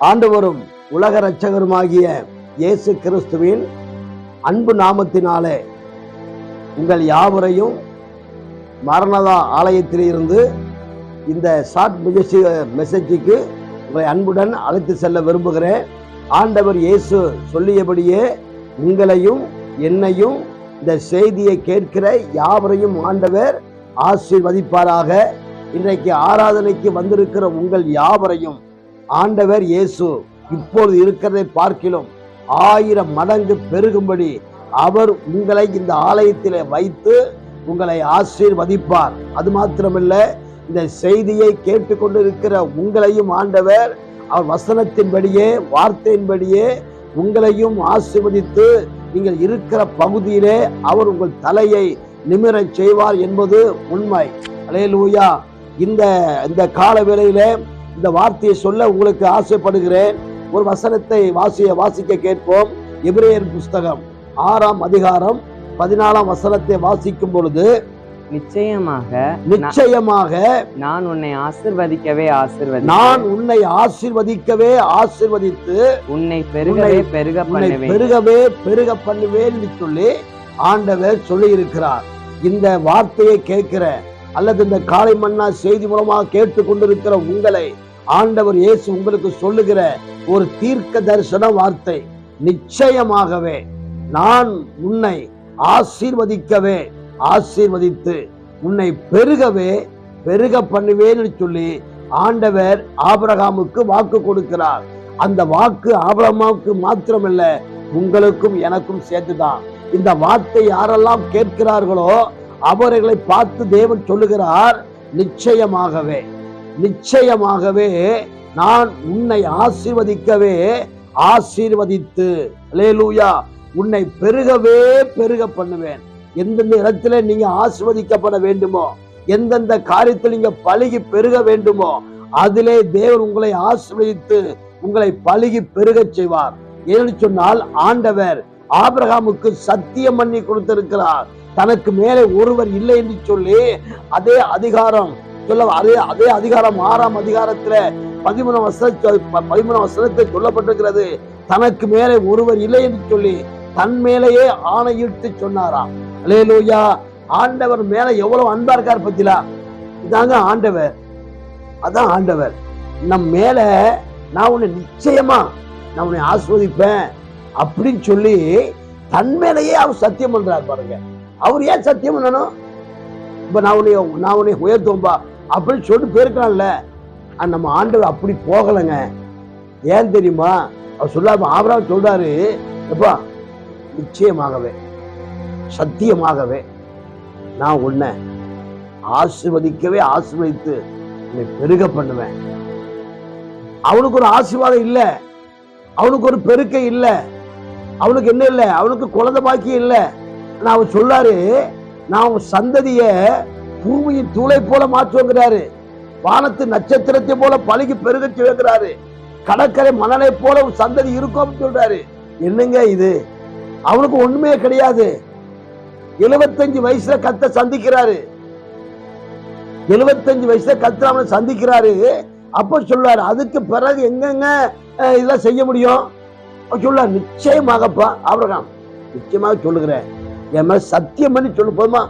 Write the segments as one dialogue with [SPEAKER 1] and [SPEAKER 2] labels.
[SPEAKER 1] ஆண்டவரும் உலக இரட்சகருமாகிய இயேசு கிறிஸ்துவின் அன்பு நாமத்தினாலே உங்கள் யாவரையும் மரணதா ஆலயத்தில் இருந்து இந்த ஷார்ட் மெசேஜ் மெசேஜுக்கு உங்களை அன்புடன் அழைத்து செல்ல விரும்புகிறேன். ஆண்டவர் இயேசு சொல்லியபடியே உங்களையும் என்னையும் இந்த செய்தியை கேட்கிற யாவரையும் ஆண்டவர் ஆசீர்வதிப்பாராக. இன்றைக்கு ஆராதனைக்கு வந்திருக்கிற உங்கள் யாவரையும் ஆண்டவர் இயேசு இப்பொழுது இருக்கிறதை பார்க்கிலும் ஆயிரம் மடங்கு பெருகும்படி அவர் உங்களை இந்த ஆலயத்தில் வைத்து உங்களை ஆசீர்வதிப்பார். அது மாத்திரமல்ல இந்த செய்தியை கேட்டுக்கொண்டிருக்கிற உங்களையும் ஆண்டவர் அவர் வசனத்தின்படியே வார்த்தையின்படியே உங்களையும் ஆசீர்வதித்து நீங்கள் இருக்கிற பகுதியிலே அவர் உங்கள் தலையை நிமிரச் செய்வார் என்பது உண்மை. அலையலூயா. இந்த இந்த கால வேளையிலே இந்த வார்த்தையை சொல்ல உங்களுக்கு ஆசைப்படுகிறேன். ஒரு வசனத்தை வாசிய வாசிக்க கேட்போம். எபிரேயர் புஸ்தகம் ஆறாம் அதிகாரம் பதினாலாம் வசனத்தை வாசிக்கும் பொழுது
[SPEAKER 2] நிச்சயமாக
[SPEAKER 1] நிச்சயமாக
[SPEAKER 2] நான் உன்னை ஆசிர்வதிக்கவே ஆசிர்வதி
[SPEAKER 1] நான் உன்னை ஆசீர்வதிக்கவே ஆசீர்வதித்து
[SPEAKER 2] உன்னை பெருகவே பெருக
[SPEAKER 1] பெருகவே பெருக பண்ணுவேன் சொல்லி ஆண்டவர் சொல்லி இருக்கிறார் இந்த வார்த்தையை கேட்கிற அல்லது இந்த காலை மன்னா செய்தி மூலமாக கேட்டு கொண்டிருக்கிற உங்களை ஆண்டவர் இயேசு உங்களுக்கு சொல்லுகிற ஒரு தீர்க்க தரிசன வார்த்தை. நிச்சயமாகவே நான் உன்னை ஆசீர்வதிக்கவே ஆசீர்வதித்து உன்னை பெருகவே பெருக பண்ணுவேன்னு சொல்லி ஆண்டவர் ஆபரகாமுக்கு வாக்கு கொடுக்கிறார். அந்த வாக்கு ஆபரகாமுக்கு மாத்திரமல்ல உங்களுக்கும் எனக்கும் சேர்த்துதான். இந்த வார்த்தை யாரெல்லாம் கேட்கிறார்களோ அவர்களை பார்த்து தேவன் சொல்லுகிறார் நிச்சயமாகவே. நிச்சயமாகவே நான் உன்னை ஆசீர்வதிக்கவே ஆசீர்வதித்து. லேலூயா உன்னை பெருகவே பெருக பண்ணுவேன். எந்தெந்த இடத்துல நீங்க ஆசீர்வதிக்கப்பட வேண்டுமோ எந்தெந்த காரியத்தில் நீங்க பழகி பெருக வேண்டுமோ அதிலே தேவன் உங்களை ஆசீர்வதித்து உங்களை பழகி பெருகச் செய்வார். ஏன்னு சொன்னால் ஆண்டவர் ஆபிரகாமுக்கு சத்தியம் பண்ணி கொடுத்திருக்கிறார். தனக்கு மேலே ஒருவர் இல்லை என்று சொல்லி அதே அதிகாரம் சொல்ல அதே அதே அதிகாரம் ஆறாம் அதிகாரத்துல பதிமூணு வசன பதிமூணு வசனத்தை சொல்லப்பட்டிருக்கிறது. தனக்கு மேலே ஒருவர் இல்லை என்று சொல்லி தன் மேலேயே ஆணையிட்டு சொன்னாராம் அலேலூயா ஆண்டவர் மேல எவ்வளவு அன்பா இருக்கார் பத்திலா. இதாங்க ஆண்டவர். அதான் ஆண்டவர். நம் மேல நான் உன்னை நிச்சயமா நான் உன்னை ஆஸ்வதிப்பேன் அப்படின்னு சொல்லி தன் மேலேயே அவர் சத்தியம் பண்றார் பாருங்க. அவர் ஏன் சத்தியம் பண்ணணும்? இப்ப நான் உன்னை நான் உன்னை உயர்த்துவோம்பா. அப்படின்னு சொல்லிட்டு போயிருக்கலாம்ல நம்ம ஆண்டவர் அப்படி போகலைங்க. ஏன் தெரியுமா? அவர் சொல்லாம ஆபராம் சொல்றாரு எப்பா நிச்சயமாகவே சத்தியமாகவே நான் உன்னை ஆசிர்வதிக்கவே ஆசிர்வதித்து உன்னை பெருக பண்ணுவேன். அவனுக்கு ஒரு ஆசீர்வாதம் இல்லை. அவனுக்கு ஒரு பெருக்கை இல்லை. அவனுக்கு என்ன இல்லை? அவனுக்கு குழந்தை பாக்கியம் இல்லை. நான் அவர் சொல்லாரு நான் உன் சந்ததியை பூமியின் தூளை போல மாற்றுவங்கிறாரு. வானத்து நட்சத்திரத்தை போல பழுகி பெருகச் செய்கிறாரு கடற்கரை மணலை போல ஒரு சந்ததி இருக்கும் சொல்றாரு. என்னங்க இது? அவனுக்கு ஒண்ணுமே கிடையாது. எழுபத்தஞ்சு வயசுல கத்த சந்திக்கிறாரு. எழுபத்தஞ்சு வயசுல கத்த அவனை சந்திக்கிறாரு. அப்ப சொல்றாரு அதுக்கு பிறகு எங்கெங்க இதெல்லாம் செய்ய முடியும்? அவர் சொல்றாரு நிச்சயமாகப்பா அவரகம் நிச்சயமாக சொல்லுகிறேன். என் மேல சத்தியம் பண்ணி சொல்லு போதுமா?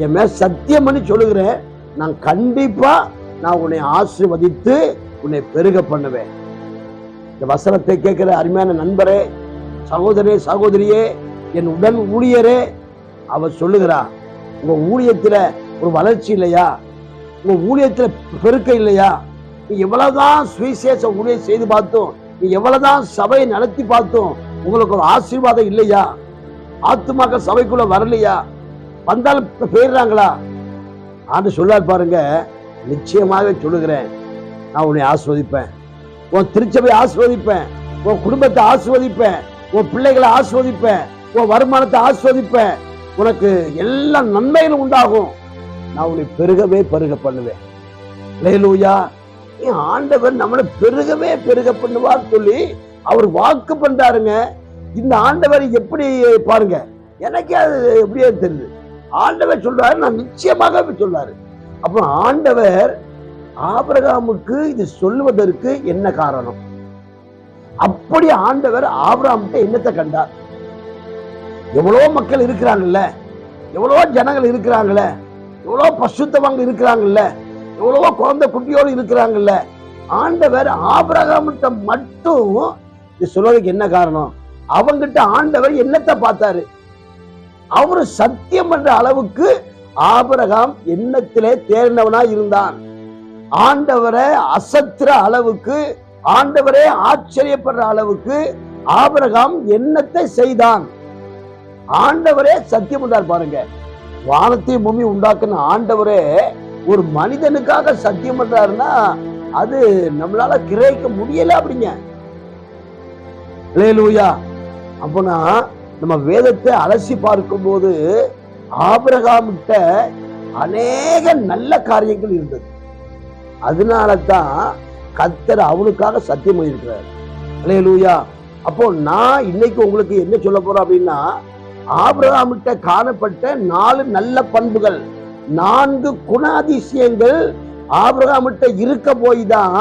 [SPEAKER 1] என் மேல சத்தியம் பண்ணி சொல்லுகிறேன் நான் கண்டிப்பா நான் உன்னை ஆசிர்வதித்து உன்னை பெருக பண்ணுவேன். இந்த வசனத்தை கேட்கிற அருமையான நண்பரே சகோதரே சகோதரியே என் உடன் ஊழியரே அவர் சொல்லுகிறா உங்க ஊழியத்துல ஒரு வளர்ச்சி இல்லையா? உங்க ஊழியத்துல பெருக்க இல்லையா? நீ எவ்வளவுதான் சுவிசேஷ ஊழியம் செய்து பார்த்தோம் நீ எவ்வளவுதான் சபையை நடத்தி பார்த்தோம் உங்களுக்கு ஒரு ஆசீர்வாதம் இல்லையா? ஆத்துமாக்கள் சபைக்குள்ள வரலையா? வந்தாலும் போயிடுறாங்களா ஆண்டு சொல்லார் பாருங்க நிச்சயமாகவே சொல்லுகிறேன். நான் உன்னை ஆஸ்வதிப்பேன். உன் திருச்சபை ஆஸ்வதிப்பேன். உன் குடும்பத்தை ஆஸ்வதிப்பேன். உன் பிள்ளைகளை ஆஸ்வதிப்பேன். உன் வருமானத்தை ஆஸ்வதிப்பேன். உனக்கு எல்லா நன்மைகளும் உண்டாகும். நான் உன்னை பெருகவே பெருக பண்ணுவேன். லேலூயா ஏன் ஆண்டவர் நம்மளை பெருகவே பெருக பண்ணுவார் சொல்லி அவர் வாக்கு பண்றாருங்க. இந்த ஆண்டவர் எப்படி பாருங்க. எனக்கே அது எப்படியே தெரியுது. ஆண்டவர் சொல்றாரு நான் நிச்சயமாக சொல்றாரு அப்புறம் ஆண்டவர் ஆபிரகாமுக்கு இது சொல்லுவதற்கு என்ன காரணம்? அப்படி ஆண்டவர் ஆபிரகாம்கிட்ட என்னத்தை கண்டார்? எவ்வளோ மக்கள் இருக்கிறாங்கல்ல? எவ்வளோ ஜனங்கள் இருக்கிறாங்கல்ல? எவ்வளோ பசுத்தவங்க இருக்கிறாங்கல்ல? எவ்வளவோ குழந்தை குட்டியோடு இருக்கிறாங்கல்ல? ஆண்டவர் ஆபிரகாம்கிட்ட மட்டும் இது சொல்றதுக்கு என்ன காரணம்? அவங்கிட்ட ஆண்டவர் என்னத்தை பார்த்தாரு? அவரு சத்தியம் பண்ற அளவுக்கு ஆபரகாம் எண்ணத்திலே தேர்ந்தவனா இருந்தான். ஆண்டவரை அசத்துற அளவுக்கு ஆண்டவரே ஆச்சரியப்படுற அளவுக்கு ஆபரகாம் எண்ணத்தை செய்தான். ஆண்டவரே சத்தியம் பண்றார் பாருங்க. வானத்தை பூமி உண்டாக்குன ஆண்டவரே ஒரு மனிதனுக்காக சத்தியம் பண்றாருன்னா அது நம்மளால கிரகிக்க முடியல அப்படிங்க. லேலூயா அப்பனா நம்ம வேதத்தை அலசி பார்க்கும்போது ஆபிரகாம்கிட்ட அநேக நல்ல காரியங்கள் இருந்தது. அதனால தான் கத்தர் அவனுக்காக சத்தியம் பண்ணியிருக்கிறார். லேலூயா அப்போ நான் இன்னைக்கு உங்களுக்கு என்ன சொல்ல போறேன் அப்படின்னா ஆபிரகாமிட்ட காணப்பட்ட நாலு நல்ல பண்புகள் நான்கு குணாதிசயங்கள் ஆபிரகாமிட்ட இருக்க போய் தான்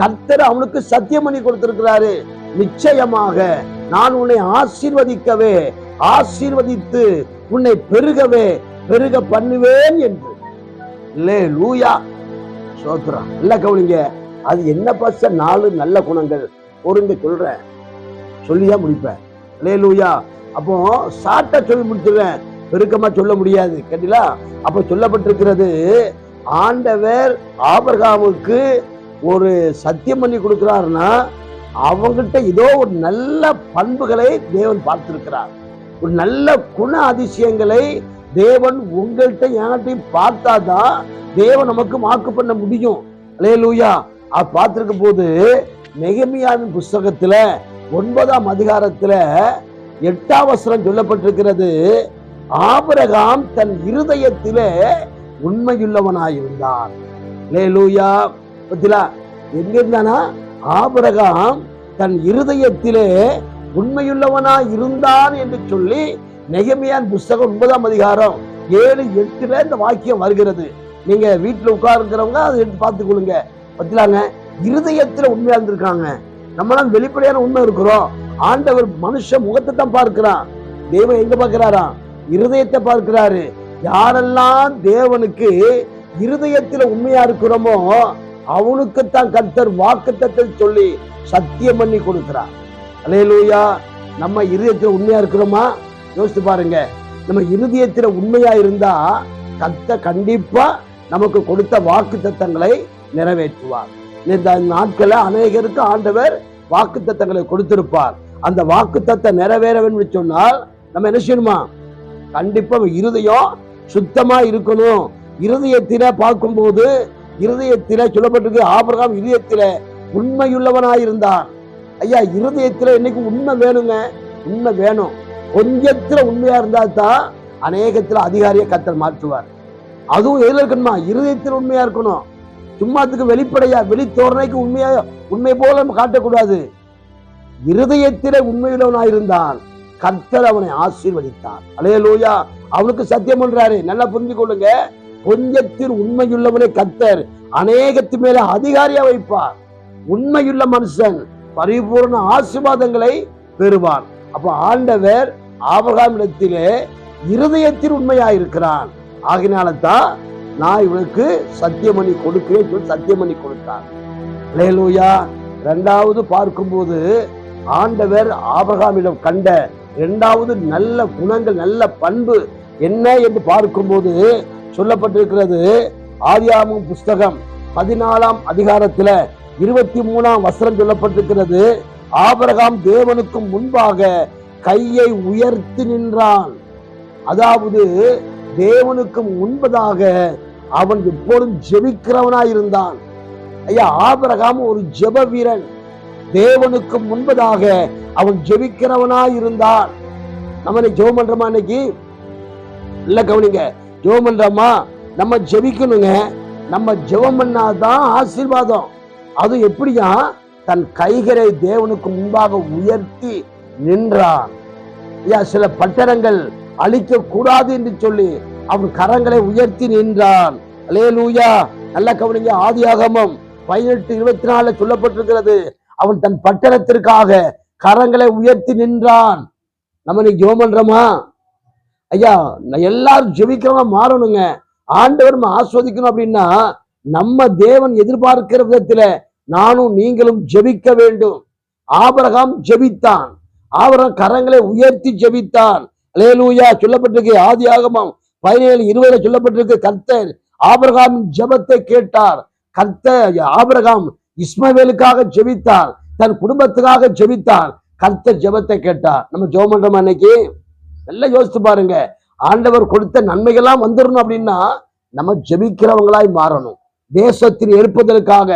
[SPEAKER 1] கர்த்தர் அவனுக்கு சத்தியம் பண்ணி கொடுத்திருக்கிறாரு. நிச்சயமாக நான் உன்னை ஆசீர்வதிக்கவே ஆசீர்வதித்து உன்னை பெருகவே பெருக பண்ணுவேன் என்று. லே லூயா சோத்ரா இல்ல கவுனிங்க. அது என்ன பச? நாலு நல்ல குணங்கள். பொருங்க சொல்றேன் சொல்லிதான் முடிப்பேன். லே லூயா அப்போ சாட்டை சொல்லி முடிச்சிருவேன். பெருக்கமா சொல்ல முடியாது. கேட்டீங்களா? அப்ப சொல்லப்பட்டிருக்கிறது ஆண்டவர் ஆபர்காமுக்கு ஒரு சத்தியம் பண்ணி கொடுக்கிறாருன்னா அவங்கிட்ட ஏதோ ஒரு நல்ல பண்புகளை தேவன் பார்த்திருக்கிறார். ஒரு நல்ல குண அதிசயங்களை தேவன் உங்கள்கிட்ட என்கிட்டையும் பார்த்தாதான் தேவன் நமக்கு வாக்கு பண்ண முடியும். அலே லூயா அது பார்த்துருக்க போது நெகமியாவின் புஸ்தகத்தில் ஒன்பதாம் அதிகாரத்தில் எட்டாம் வசனம் சொல்லப்பட்டிருக்கிறது ஆபரகாம் தன் இருதயத்திலே உண்மையுள்ளவனாயிருந்தான் லே லூயா பத்திலா எங்க இருந்தானா? ஆபரகாம் தன் இருதயத்திலே உண்மையுள்ளவனா இருந்தான் என்று சொல்லி நெகமியான் புஸ்தகம் ஒன்பதாம் அதிகாரம் ஏழு எட்டுல இந்த வாக்கியம் வருகிறது. நீங்க வீட்டுல உட்கார்ந்துக்கிறவங்க அதை எடுத்து பார்த்துக்கொள்ளுங்க பத்திலாங்க இருதயத்துல உண்மையா இருந்திருக்காங்க. நம்மளாம் வெளிப்படையான உண்மை இருக்கிறோம். ஆண்டவர் மனுஷ முகத்தை தான் பார்க்கிறான். தேவன் எங்க பார்க்கிறாராம்? இருதயத்தை பார்க்கிறாரு. யாரெல்லாம் தேவனுக்கு இருதயத்துல உண்மையா இருக்கிறோமோ அவனுக்குத்தான் கர்த்தர் வாக்குத்தத்தை சொல்லி சத்தியம் பண்ணி கொடுக்கிறார். அலையலூயா நம்ம இருதயத்தில் உண்மையா இருக்கிறோமா? யோசித்து பாருங்க. நம்ம இருதயத்தில் உண்மையா இருந்தா கத்த கண்டிப்பா நமக்கு கொடுத்த வாக்கு தத்தங்களை நிறைவேற்றுவார். இந்த நாட்கள அநேகருக்கு ஆண்டவர் வாக்கு தத்தங்களை கொடுத்திருப்பார். அந்த வாக்கு தத்தை நிறைவேற சொன்னால் நம்ம என்ன செய்யணுமா? கண்டிப்பா இருதயம் சுத்தமா இருக்கணும். இருதயத்தில பார்க்கும்போது இருதயத்தில சொல்லப்பட்டிருக்கு. ஆபிரகாம் இருதயத்தில உண்மையுள்ளவனாயிருந்தான் ஐயா இருதயத்துல இன்னைக்கு உண்மை வேணுங்க? உண்மை வேணும். கொஞ்சத்துல உண்மையா இருந்தா தான் அநேகத்துல அதிகாரியை கத்தல் மாற்றுவார். அதுவும் எதுல இருக்கணுமா? இருதயத்தில் உண்மையா இருக்கணும். சும்மாத்துக்கு வெளிப்படையா வெளி தோரணைக்கு உண்மையா உண்மை போல நம்ம காட்டக்கூடாது. இருதயத்திலே உண்மையுள்ளவனாயிருந்தான் கர்த்தர் அவனை ஆசீர்வதித்தார். அலையலூயா அவனுக்கு சத்தியம் பண்றாரு. நல்லா புரிஞ்சு கொள்ளுங்க கொஞ்சத்தில் உண்மையுள்ளவனை கத்தர் அநேகத்து மேல அதிகாரியா வைப்பார். உண்மையுள்ள மனுஷன் பரிபூர்ண ஆசீர்வாதங்களை பெறுவான் அப்ப ஆண்டவர் ஆபகாமிடத்திலே இருதயத்தில் உண்மையாயிருக்கிறான் ஆகினால தான் நான் இவனுக்கு சத்தியமணி கொடுக்கிறேன் சொல்லி கொடுத்தான் லேலூயா ரெண்டாவது பார்க்கும்போது ஆண்டவர் ஆபகாமிடம் கண்ட இரண்டாவது நல்ல குணங்கள் நல்ல பண்பு என்ன என்று பார்க்கும்போது சொல்லப்பட்டிருக்கிறது ஆதியாமும் புஸ்தகம் பதினாலாம் அதிகாரத்துல இருபத்தி மூணாம் வசனம் சொல்லப்பட்டிருக்கிறது ஆபரகாம் தேவனுக்கும் முன்பாக கையை உயர்த்தி நின்றான். அதாவது தேவனுக்கு முன்பதாக அவன் எப்போதும் ஜெபிக்கிறவனாய் இருந்தான். ஐயா ஆபரகாம் ஒரு ஜெப வீரன். தேவனுக்கு முன்பதாக அவன் ஜெபிக்கிறவனாய் இருந்தான். நம்ம ஜெபம் பண்றோமா இன்னைக்கு? இல்ல கவனிங்க. ஜெபம் பண்றோமா நம்ம ஜெபிக்கணுங்க. நம்ம ஜெபம் பண்ணாதான் ஆசீர்வாதம். அது எப்படியா தன் கைகளை தேவனுக்கு முன்பாக உயர்த்தி நின்றான். சில பட்டணங்கள் அழிக்க கூடாது என்று சொல்லி அவன் கரங்களை உயர்த்தி நின்றான். அலே லூயா நல்ல கவனிங்க ஆதியாகமம் பதினெட்டு இருபத்தி நாலுல சொல்லப்பட்டிருக்கிறது. அவன் தன் பட்டணத்திற்காக கரங்களை உயர்த்தி நின்றான். நம்ம நீ ஜெபம் பண்றோமா ஐயா நான் எல்லாரும் ஜெபிக்கிறவங்க மாறணுங்க. ஆண்டவர் நம்ம ஆஸ்வதிக்கணும் அப்படின்னா நம்ம தேவன் எதிர்பார்க்கிற விதத்துல நானும் நீங்களும் ஜெபிக்க வேண்டும். ஆபரகாம் ஜெபித்தான். ஆபரகம் கரங்களை உயர்த்தி ஜெபித்தான். லேலூயா சொல்லப்பட்டிருக்கு ஆதி ஆகமம் பதினேழு இருபதுல சொல்லப்பட்டிருக்கு கர்த்தர் ஆபரகாமின் ஜெபத்தை கேட்டார். கர்த்தர் ஆபரகாம் இஸ்மவேலுக்காக ஜெபித்தார். தன் குடும்பத்துக்காக ஜெபித்தார். கர்த்தர் ஜெபத்தை கேட்டார். நம்ம ஜோமன்றமா அன்னைக்கு நல்லா யோசித்து பாருங்க. ஆண்டவர் கொடுத்த நன்மைகள்லாம் வந்துடணும் அப்படின்னா நம்ம ஜெபிக்கிறவங்களாய் மாறணும். தேசத்தின் எழுப்புதலுக்காக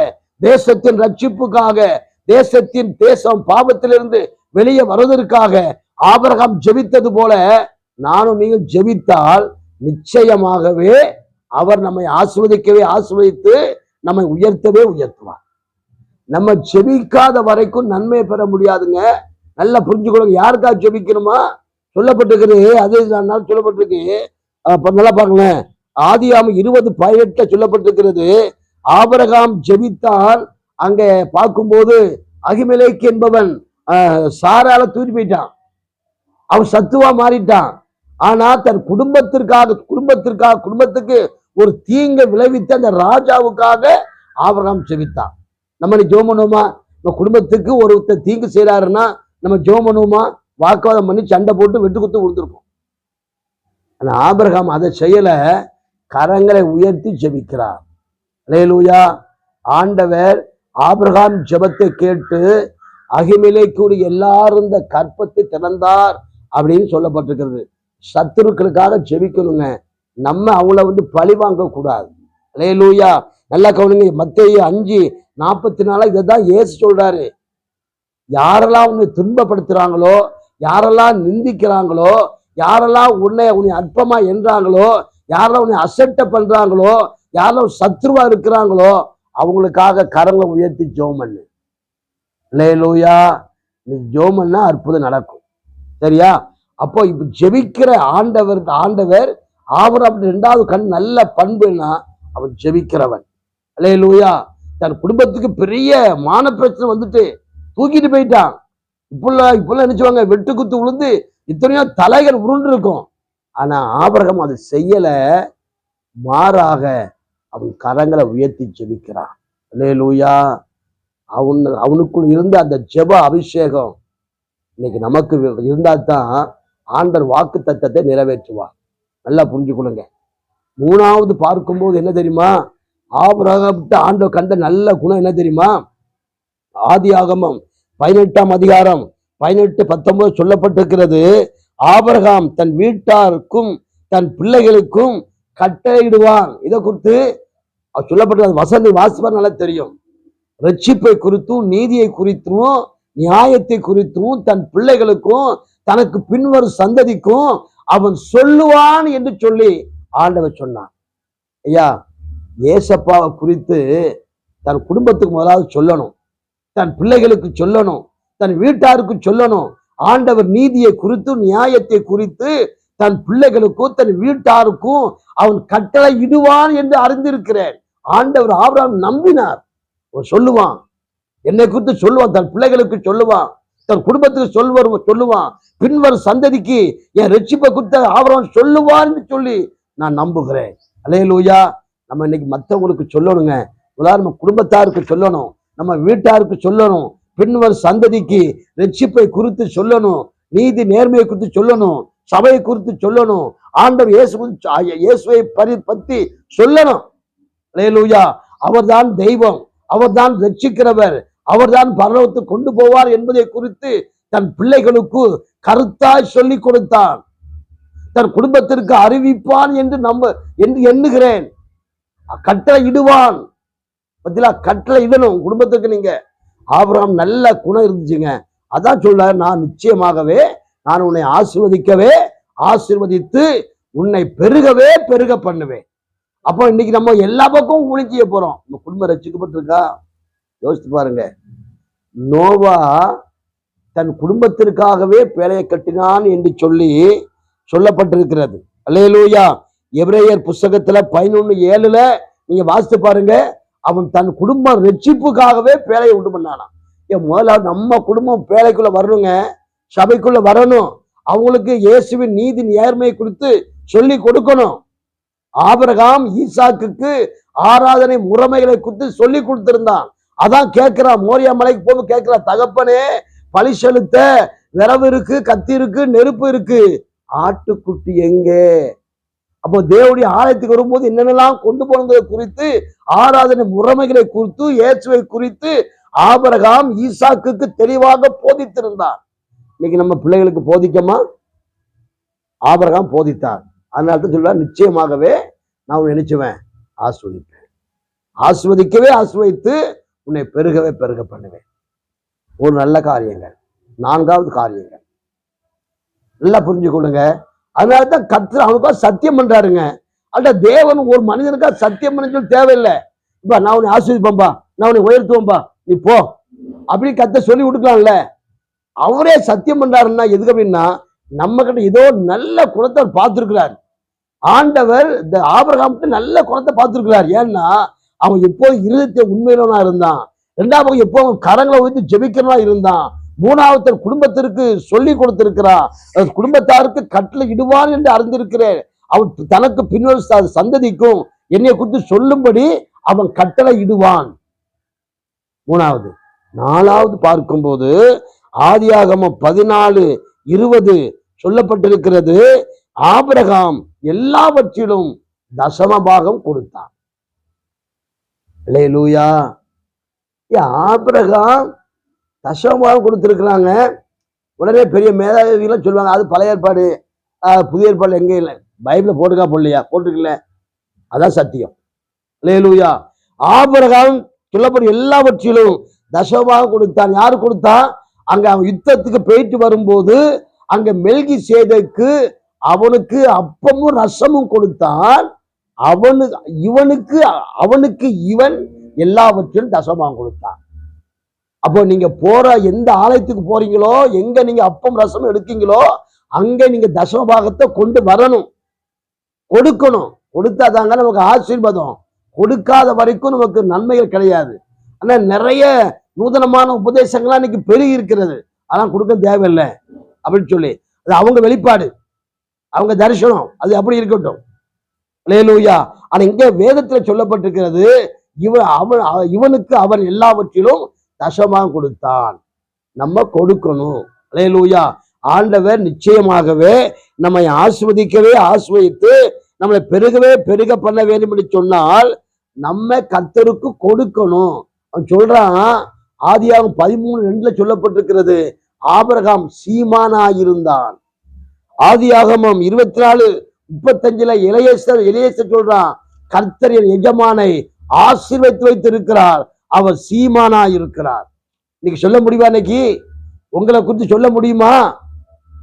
[SPEAKER 1] தேசத்தின் ரட்சிப்புக்காக தேசத்தின் தேசம் பாவத்திலிருந்து வெளியே வருவதற்காக ஆபரகம் ஜெபித்தது போல நானும் நீங்கள் ஜெபித்தால் நிச்சயமாகவே அவர் நம்மை ஆசிர்வதிக்கவே ஆசிர்வதித்து நம்மை உயர்த்தவே உயர்த்துவார். நம்ம ஜெபிக்காத வரைக்கும் நன்மை பெற முடியாதுங்க. நல்லா புரிஞ்சுக்கொள்ளுங்க. யாருக்கா ஜெபிக்கணுமா? சொல்லப்பட்டிருக்கிறது அது நான் சொல்லப்பட்டிருக்கு. நல்லா பாருங்களேன். ஆதியாம் இருபது பதினெட்டுல சொல்லப்பட்டிருக்கிறது ஆபரகாம் ஜெபித்தான் அங்க பார்க்கும்போது அகிமலேக் என்பவன் சாரால தூக்கி போயிட்டான் அவன் சத்துவா மாறிட்டான். ஆனா தன் குடும்பத்திற்காக குடும்பத்திற்காக குடும்பத்துக்கு ஒரு தீங்க விளைவித்த அந்த ராஜாவுக்காக ஆபரகாம் ஜெபித்தான். நம்ம ஜோமனுமா நம்ம குடும்பத்துக்கு ஒருத்தர் தீங்கு செய்யறாருன்னா நம்ம ஜோமனுமா வாக்குவாதம் பண்ணி சண்டை போட்டு வெட்டு குத்து விழுந்திருப்போம் ஆனால் ஆபிரகாம் அதை செய்யல. கரங்களை உயர்த்தி ஜபிக்கிறார். லேலூயா ஆண்டவர் ஆபிரகாம் ஜெபத்தை கேட்டு அகிமிலைக்குரிய எல்லாரும் இந்த கற்பத்தை திறந்தார் அப்படின்னு சொல்லப்பட்டிருக்கிறது. சத்துருக்களுக்காக ஜெபிக்கணுங்க. நம்ம அவங்கள வந்து பழி வாங்க கூடாது லேலூயா நல்லா கவனிங்க. மத்திய அஞ்சு நாற்பத்தி நாலா இதை தான் ஏசு சொல்றாரு. யாரெல்லாம் உன்னை துன்பப்படுத்துறாங்களோ யாரெல்லாம் நிந்திக்கிறாங்களோ யாரெல்லாம் உன்னை உன்னை அற்பமா என்றாங்களோ யாரெல்லாம் உன்னை அசட்டை பண்றாங்களோ யாரெல்லாம் சத்ருவா இருக்கிறாங்களோ அவங்களுக்காக கரங்களை உயர்த்தி ஜோம் பண்ணு. லேலூயா நீ ஜோம் பண்ணா அற்புதம் நடக்கும். சரியா? அப்போ இப்ப ஜெபிக்கிற ஆண்டவர் ஆண்டவர் அவர் அப்படி ரெண்டாவது கண் நல்ல பண்புன்னா அவன் ஜெபிக்கிறவன். லேலூயா தன் குடும்பத்துக்கு பெரிய மான பிரச்சனை வந்துட்டு தூக்கிட்டு போயிட்டான். இப்பெல்லாம் இப்பெல்லாம் நினைச்சுவாங்க வெட்டு குத்து விழுந்து இத்தனையோ தலைகள் உருண்டு இருக்கும். ஆனா ஆபரகம் அதை செய்யல. மாறாக அவன் கரங்களை உயர்த்தி ஜெபிக்கிறான். லேலூயா அவன் அவனுக்குள் இருந்த அந்த ஜெப அபிஷேகம் இன்னைக்கு நமக்கு இருந்தால் தான் ஆண்டர் வாக்கு தத்தத்தை நிறைவேற்றுவார். நல்லா புரிஞ்சுக்கொள்ளுங்க. மூணாவது பார்க்கும்போது என்ன தெரியுமா? ஆபிரகத்தை ஆண்டவர் கண்ட நல்ல குணம் என்ன தெரியுமா? ஆதி ஆகமம். பதினெட்டாம் அதிகாரம் பதினெட்டு பத்தொன்பது சொல்லப்பட்டிருக்கிறது. ஆபரகாம் தன் வீட்டாருக்கும் தன் பிள்ளைகளுக்கும் கட்டளையிடுவான். இதை குறித்து சொல்லப்பட்ட வசந்தி வாசிப்பார் நல்லா தெரியும். ரட்சிப்பை குறித்தும் நீதியை குறித்தும் நியாயத்தை குறித்தும் தன் பிள்ளைகளுக்கும் தனக்கு பின்வரும் சந்ததிக்கும் அவன் சொல்லுவான் என்று சொல்லி ஆண்டவர் சொன்னான். ஐயா ஏசப்பாவை குறித்து தன் குடும்பத்துக்கு முதலாவது சொல்லணும். தன் பிள்ளைகளுக்கு சொல்லணும் தன் வீட்டாருக்கு சொல்லணும். ஆண்டவர் நீதியை குறித்து நியாயத்தை குறித்து தன் பிள்ளைகளுக்கும் தன் வீட்டாருக்கும் அவன் கட்டளை இடுவான் என்று அறிந்திருக்கிறேன். ஆண்டவர் ஆபராம் நம்பினார். சொல்லுவான் என்னை குறித்து சொல்லுவான் தன் பிள்ளைகளுக்கு சொல்லுவான் தன் குடும்பத்துக்கு சொல்வர் சொல்லுவான். பின்வரும் சந்ததிக்கு என் ரட்சிப்பை குறித்த ஆபரம் சொல்லுவான்னு சொல்லி நான் நம்புகிறேன். அலையலூயா நம்ம இன்னைக்கு மற்றவங்களுக்கு சொல்லணுங்க. முதல்ல நம்ம குடும்பத்தாருக்கு சொல்லணும். நம்ம வீட்டாருக்கு சொல்லணும். பின்வர் சந்ததிக்கு ரட்சிப்பை குறித்து சொல்லணும். நீதி நேர்மையை குறித்து சொல்லணும். சபையை குறித்து சொல்லணும். ஆண்டவர் இயேசு இயேசுவை பரி பத்தி சொல்லணும். லேலூயா அவர்தான் தெய்வம். அவர்தான் ரட்சிக்கிறவர். அவர்தான் பரலவத்தை கொண்டு போவார் என்பதை குறித்து தன் பிள்ளைகளுக்கு கருத்தாய் சொல்லி கொடுத்தான். தன் குடும்பத்திற்கு அறிவிப்பான் என்று நம்ப என்று எண்ணுகிறேன். கட்டளை இடுவான். பத்திலா கட்டளை இடணும் குடும்பத்துக்கு நீங்க ஆபிரகாம் நல்ல குணம் இருந்துச்சுங்க. அதான் சொல்ல நான் நிச்சயமாகவே நான் உன்னை ஆசிர்வதிக்கவே ஆசிர்வதித்து உன்னை பெருகவே பெருக பண்ணுவேன். அப்போ இன்னைக்கு நம்ம எல்லா பக்கமும் ஊழி போறோம். நம்ம குடும்பம் ரசிக்கப்பட்டிருக்கா? யோசித்து பாருங்க. நோவா தன் குடும்பத்திற்காகவே பேழையை கட்டினான் என்று சொல்லி சொல்லப்பட்டிருக்கிறது. அல்லேலூயா. எவ்ரேயர் புஸ்தகத்துல பதினொன்னு ஏழுல நீங்க வாசித்து பாருங்க. அவன் தன் குடும்ப ரட்சிப்புக்காகவே பேழையை உண்டு பண்ணானாம் என் முதல்ல நம்ம குடும்பம் பேழைக்குள்ள வரணுங்க. சபைக்குள்ள வரணும். அவங்களுக்கு இயேசுவின் நீதி நேர்மையை குறித்து சொல்லி கொடுக்கணும். ஆபரகாம் ஈசாக்குக்கு ஆராதனை முறைமைகளை குறித்து சொல்லி கொடுத்திருந்தான். அதான் கேட்கிறான் மோரியா மலைக்கு போய் கேட்கிறான் தகப்பனே பழி செலுத்த விரவு இருக்கு கத்தி இருக்கு நெருப்பு இருக்கு. ஆட்டுக்குட்டி எங்கே? அப்போ தேவடைய ஆலயத்துக்கு வரும்போது என்னென்னலாம் கொண்டு போனதை குறித்து ஆராதனை முறைமைகளை குறித்து இயேசுவை குறித்து ஆபரகாம் ஈசாக்குக்கு தெளிவாக போதித்திருந்தார். இன்னைக்கு நம்ம பிள்ளைகளுக்கு போதிக்கமா? ஆபரகாம் போதித்தார். அதனால தான் சொல்ல நிச்சயமாகவே நான் உன்னை நினைச்சுவேன் ஆஸ்வதிப்பேன். ஆஸ்வதிக்கவே ஆஸ்வதித்து உன்னை பெருகவே பெருக பண்ணுவேன். ஒரு நல்ல காரியங்கள் நான்காவது காரியங்கள். நல்லா புரிஞ்சு கொள்ளுங்க அதனால தான் கத்து அவனுக்கா சத்தியம் பண்றாருங்க. அல்ல தேவன் ஒரு மனிதனுக்கா சத்தியம் பண்ண சொல்லி தேவையில்லை. இப்ப நான் உன்னை ஆஸ்வதிப்பேன்பா நான் உன்னை உயர்த்துவோம்பா நீ போ. அப்படி கத்த சொல்லி கொடுக்கலாம்ல. அவரே சத்தியம் பண்றாருன்னா எதுக்கு அப்படின்னா நம்ம கிட்ட ஏதோ நல்ல குணத்தை அவர் ஆண்டவர் இந்த ஆபரகாம்கிட்ட நல்ல குணத்தை பார்த்துருக்கிறார். ஏன்னா அவன் எப்போ இருதயத்தை உண்மையிலவனா இருந்தான். ரெண்டாவது எப்போ அவன் கரங்களை வைத்து ஜெபிக்கிறவனா இருந்தான். மூணாவது குடும்பத்திற்கு சொல்லி கொடுத்திருக்கிறான். குடும்பத்தாருக்கு கட்டளை இடுவான் என்று அறிந்திருக்கிறேன். அவன் தனக்கு பின்னொரு சந்ததிக்கும் என்னை குறித்து சொல்லும்படி அவன் கட்டளை இடுவான். மூணாவது. நாலாவது பார்க்கும்போது ஆதியாகம பதினாலு இருபது சொல்லப்பட்டிருக்கிறது. ஆபிரகாம் எல்லாவற்றிலும் தசம பாகம் கொடுத்தான். லூயா ஆபிரகாம் தசம கொடுத்துருக்குறாங்க. உடனே பெரிய மேதாவிகளும் சொல்லுவாங்க அது பழைய ஏற்பாடு. புதிய ஏற்பாடு எங்கே இல்லை? பைபிளில் போட்டுக்கா போடலையா? போட்டுக்கல அதான் சத்தியம். லேலூயா ஆபரகம் சொல்லப்படும் எல்லாவற்றிலும் தசமாக கொடுத்தான். யார் கொடுத்தா? அங்க அவன் யுத்தத்துக்கு போயிட்டு வரும்போது அங்க மெல்கி சேதைக்கு அவனுக்கு அப்பமும் ரசமும் கொடுத்தான். அவனுக்கு இவனுக்கு அவனுக்கு இவன் எல்லாவற்றிலும் தசமாக கொடுத்தான். அப்போ நீங்க போற எந்த ஆலயத்துக்கு போறீங்களோ எங்க நீங்க அப்பம் ரசம் எடுக்கீங்களோ அங்க நீங்க தசம பாகத்தை கொண்டு வரணும். கொடுக்கணும். கொடுத்தாதாங்க நமக்கு ஆசீர்வாதம். கொடுக்காத வரைக்கும் நமக்கு நன்மைகள் கிடையாது. ஆனா நிறைய நூதனமான உபதேசங்கள்லாம் இன்னைக்கு பெருகி இருக்கிறது. அதெல்லாம் கொடுக்க தேவையில்லை. அப்படின்னு சொல்லி. அது அவங்க வெளிப்பாடு. அவங்க தரிசனம். அது அப்படி இருக்கட்டும். லேலூயா ஆனா இங்க வேதத்துல சொல்லப்பட்டிருக்கிறது இவன் அவன் அவ- இவனுக்கு அவன் எல்லாவற்றிலும் தசமாக கொடுத்தான். நம்ம கொடுக்கணும். அலையலூயா. ஆண்டவர் நிச்சயமாகவே நம்மை ஆஸ்வதிக்கவே ஆஸ்வதித்து நம்மளை பெருகவே பெருக பண்ண வேண்டும் என்று சொன்னால் நம்ம கத்தருக்கு கொடுக்கணும். அவன் சொல்றான் ஆதியாகம் பதிமூணு ரெண்டுல சொல்லப்பட்டிருக்கிறது ஆபிரகாம் சீமானாயிருந்தான். ஆதியாகமம் இருபத்தி நாலு முப்பத்தஞ்சுல இளையேசர் இளையேசர் சொல்றான் கர்த்தர் என் எஜமானை ஆசீர்வதித்து வைத்திருக்கிறார். அவர் சீமானா இருக்கிறார். இன்னைக்கு சொல்ல முடியுமா இன்னைக்கு? உங்களை குறித்து சொல்ல முடியுமா?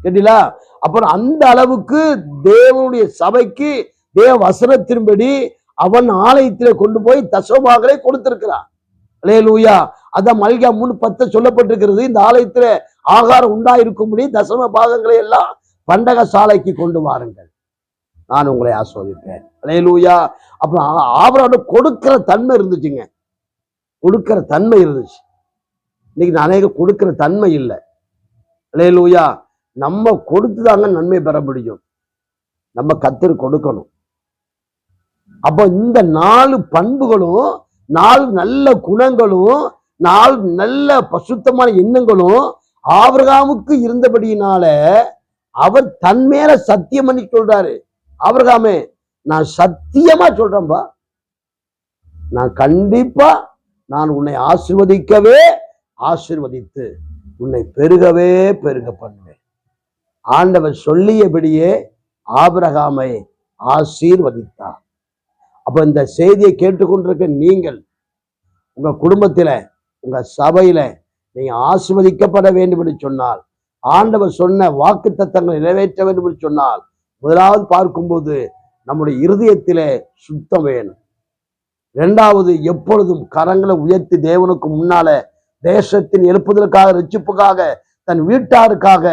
[SPEAKER 1] கேட்டீங்களா? அப்புறம் அந்த அளவுக்கு தேவனுடைய சபைக்கு தேவ வசனத்தின்படி அவன் ஆலயத்திலே கொண்டு போய் தசோபாகலை கொடுத்திருக்கிறான் லேலூயா அதான் மல்கா மூணு பத்து சொல்லப்பட்டிருக்கிறது. இந்த ஆலயத்துல ஆகாரம் உண்டாயிருக்கும்படி தசம பாகங்களை எல்லாம் பண்டக சாலைக்கு கொண்டு வாருங்கள். நான் உங்களை ஆஸ்வதிப்பேன். லேலூயா அப்புறம் ஆபரோட கொடுக்கிற தன்மை இருந்துச்சுங்க. கொடுக்கிற தன்மை இருந்துச்சு. இன்னைக்கு அநேக கொடுக்கிற தன்மை இல்லை. லேலூயா நம்ம கொடுத்துதாங்க நன்மை பெற முடியும். நம்ம கத்தர் கொடுக்கணும். அப்போ இந்த நாலு பண்புகளும் நாலு நல்ல குணங்களும் நாலு நல்ல பசுத்தமான எண்ணங்களும் ஆபிரகாமுக்கு இருந்தபடியினால அவர் தன் மேல சத்தியம் பண்ணி சொல்றாரு. ஆபிரகாமே நான் சத்தியமா சொல்றேன்பா. நான் கண்டிப்பா நான் உன்னை ஆசிர்வதிக்கவே ஆசிர்வதித்து உன்னை பெருகவே பெருக பண்ணுவேன். ஆண்டவர் சொல்லியபடியே ஆபிரகாமை ஆசீர்வதித்தார். அப்ப இந்த செய்தியை கேட்டுக்கொண்டிருக்க நீங்கள் உங்க குடும்பத்தில உங்க சபையில நீங்க ஆசிர்வதிக்கப்பட வேண்டும் என்று சொன்னால் ஆண்டவர் சொன்ன வாக்கு தத்தங்களை நிறைவேற்ற வேண்டும் என்று சொன்னால் முதலாவது பார்க்கும்போது நம்முடைய இருதயத்திலே சுத்தம் வேணும். ரெண்டாவது எப்பொழுதும் கரங்களை உயர்த்தி தேவனுக்கு முன்னால தேசத்தின் எழுப்புதலுக்காக ரட்சிப்புக்காக தன் வீட்டாருக்காக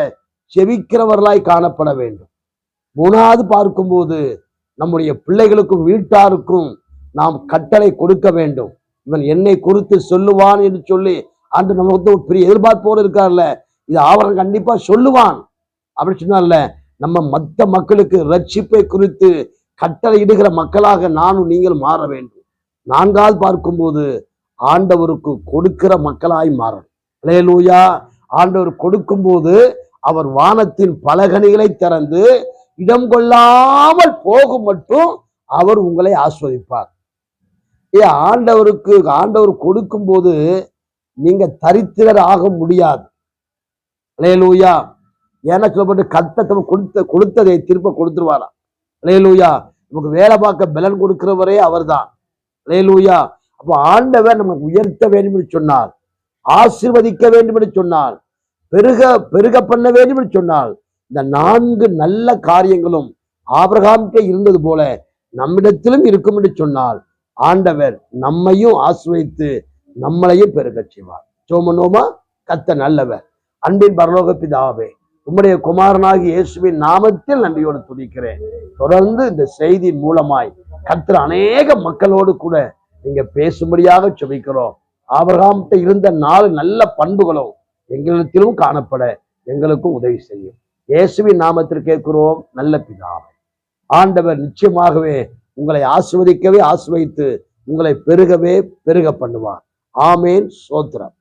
[SPEAKER 1] செவிக்கிறவர்களாய் காணப்பட வேண்டும். மூணாவது பார்க்கும்போது நம்முடைய பிள்ளைகளுக்கும் வீட்டாருக்கும் நாம் கட்டளை கொடுக்க வேண்டும். இவன் என்னை குறித்து சொல்லுவான் என்று சொல்லி அன்று நமக்கு வந்து ஒரு பெரிய எதிர்பார்ப்போடு இருக்கார்ல இது ஆவரம் கண்டிப்பா சொல்லுவான். அப்படின்னு சொன்னார்ல நம்ம மற்ற மக்களுக்கு ரட்சிப்பை குறித்து கட்டளையிடுகிற மக்களாக நானும் நீங்கள் மாற வேண்டும். நான்கால் பார்க்கும்போது ஆண்டவருக்கு கொடுக்கிற மக்களாய் மாறணும். லேலூயா ஆண்டவர் கொடுக்கும்போது அவர் வானத்தின் பலகணிகளை திறந்து இடம் கொள்ளாமல் போகும் மட்டும் அவர் உங்களை ஆஸ்வதிப்பார். ஏ ஆண்டவருக்கு ஆண்டவர் கொடுக்கும்போது நீங்க தரித்திரர் ஆக முடியாது. லேலூயா ஏன்னா சொல்லப்பட்டு கத்தத்தை கொடுத்த கொடுத்ததை திருப்ப கொடுத்துருவாராம். லேலூயா நமக்கு வேலை பார்க்க பலன் கொடுக்கிறவரே அவர்தான். லேலூயா அப்போ ஆண்டவர் நமக்கு உயர்த்த வேண்டும் என்று சொன்னார். ஆசிர்வதிக்க வேண்டும் என்று சொன்னார். பெருக பெருக பண்ண வேண்டும் என்று சொன்னால் இந்த நான்கு நல்ல காரியங்களும் ஆபிரகாம்கிட்ட இருந்தது போல நம்மிடத்திலும் இருக்கும் என்று சொன்னால் ஆண்டவர் நம்மையும் ஆசிர்வதித்து நம்மளையும் பெருகச் செய்வார். சோமனோமா கத்த நல்லவர். அன்பின் பரலோக பிதாவே உம்முடைய குமாரனாகி இயேசுவின் நாமத்தில் நன்றியோடு துதிக்கிறேன். தொடர்ந்து இந்த செய்தியின் மூலமாய் கர்த்தர் அநேக மக்களோடு கூட நீங்க பேசும்படியாக செபிக்கிறோம் ஆபரகாம்கிட்ட இருந்த நாலு நல்ல பண்புகளும் எங்களிடத்திலும் காணப்பட எங்களுக்கும் உதவி செய்யும். இயேசுவின் நாமத்தில் கேட்கிறோம் நல்ல பிதாவை. ஆண்டவர் நிச்சயமாகவே உங்களை ஆசிர்வதிக்கவே ஆசிர்வதித்து உங்களை பெருகவே பெருக பண்ணுவார். ஆமேன். சோத்திரம்.